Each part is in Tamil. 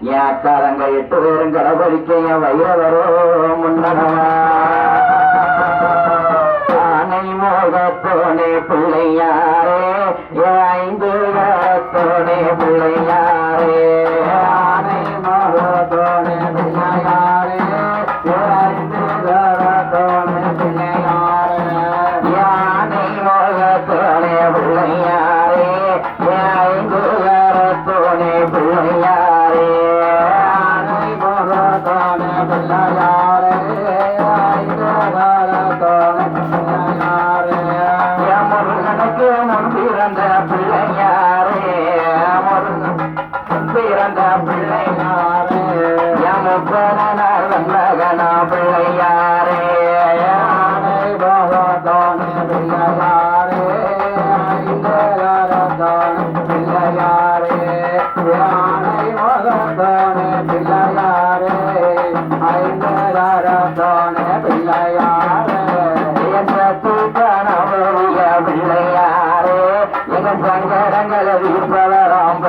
ஏத்தாதங்க எட்டு பேரும் கடவுளிக்கு என் வயிறவரோ முன்னடவா ஆனை மோக போனே பிள்ளையாரே ஐந்து நாம்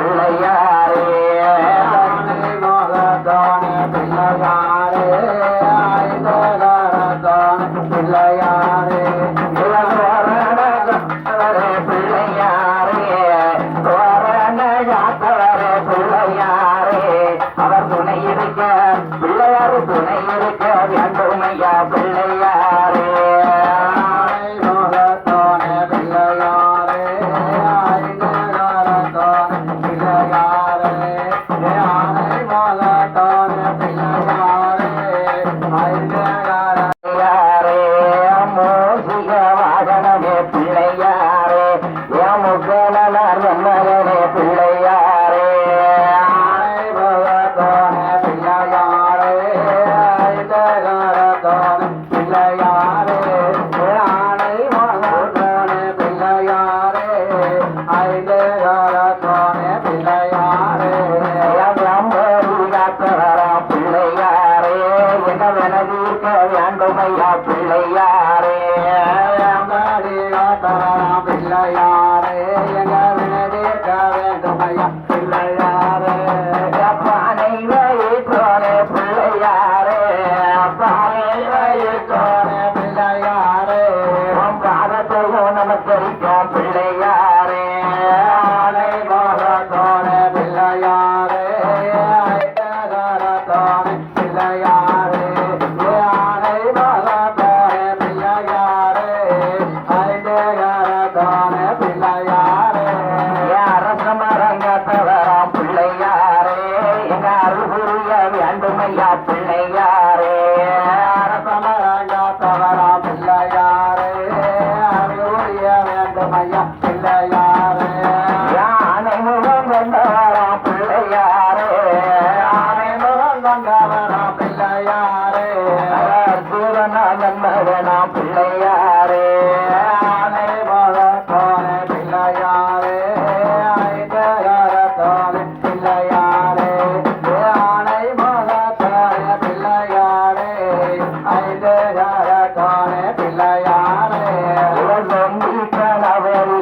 I'll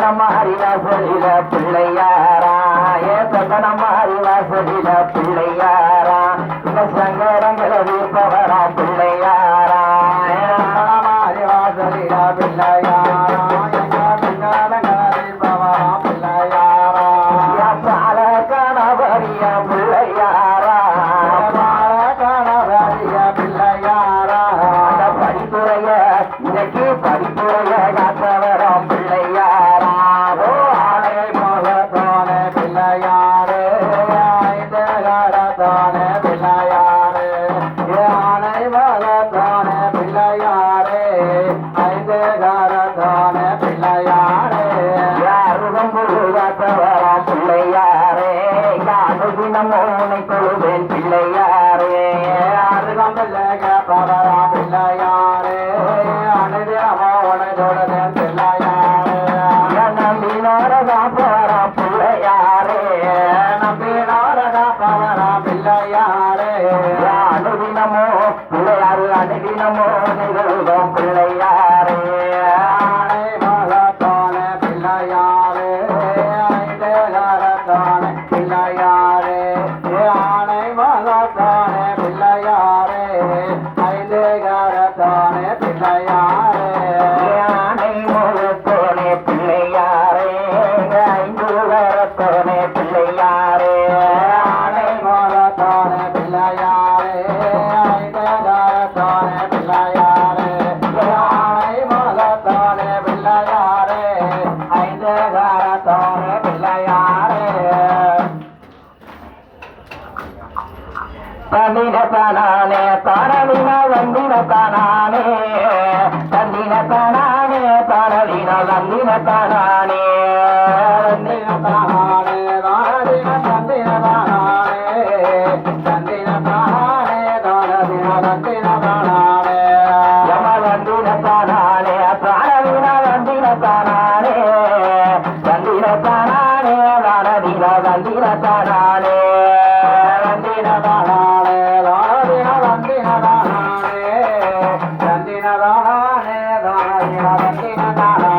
தந்தனமா அறிவாசலில பிள்ளையாரா ஏ தந்தனமா அறிவாசலில பிள்ளையாரா இந்த சங்கடங்களை வீப்பவர் தானானே தானவின வந்தின தானானே யம రామ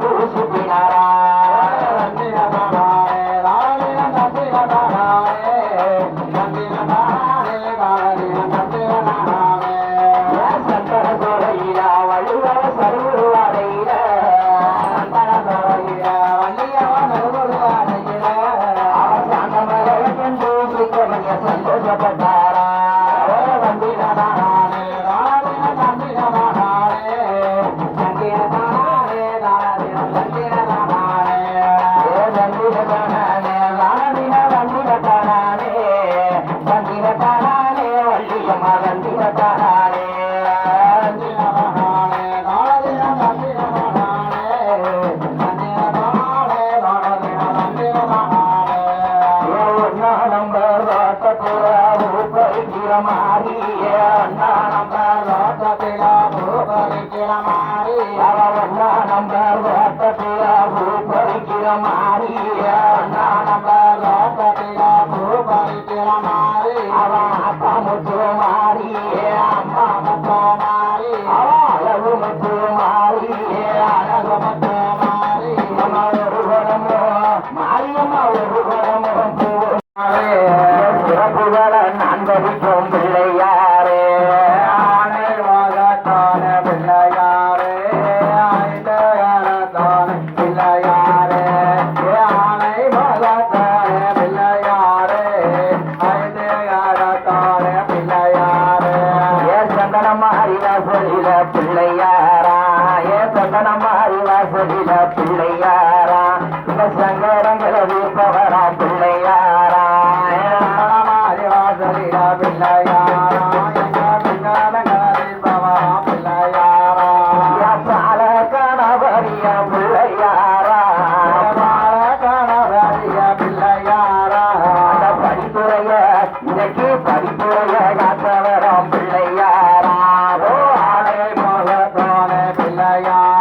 বুঝবে আর Baba. சந்தனமாய் வாசலில பிள்ளையாரா. இந்த சங்கரங்களை வீப்பவரா பிள்ளையாரா. சந்தனமாய் வாசலில பிள்ளையாரா இன்னைக்கு படிப்புறைய காத்தவரம் பிள்ளையாரா. ஓ ஆலை போல தோண பிள்ளையாரா.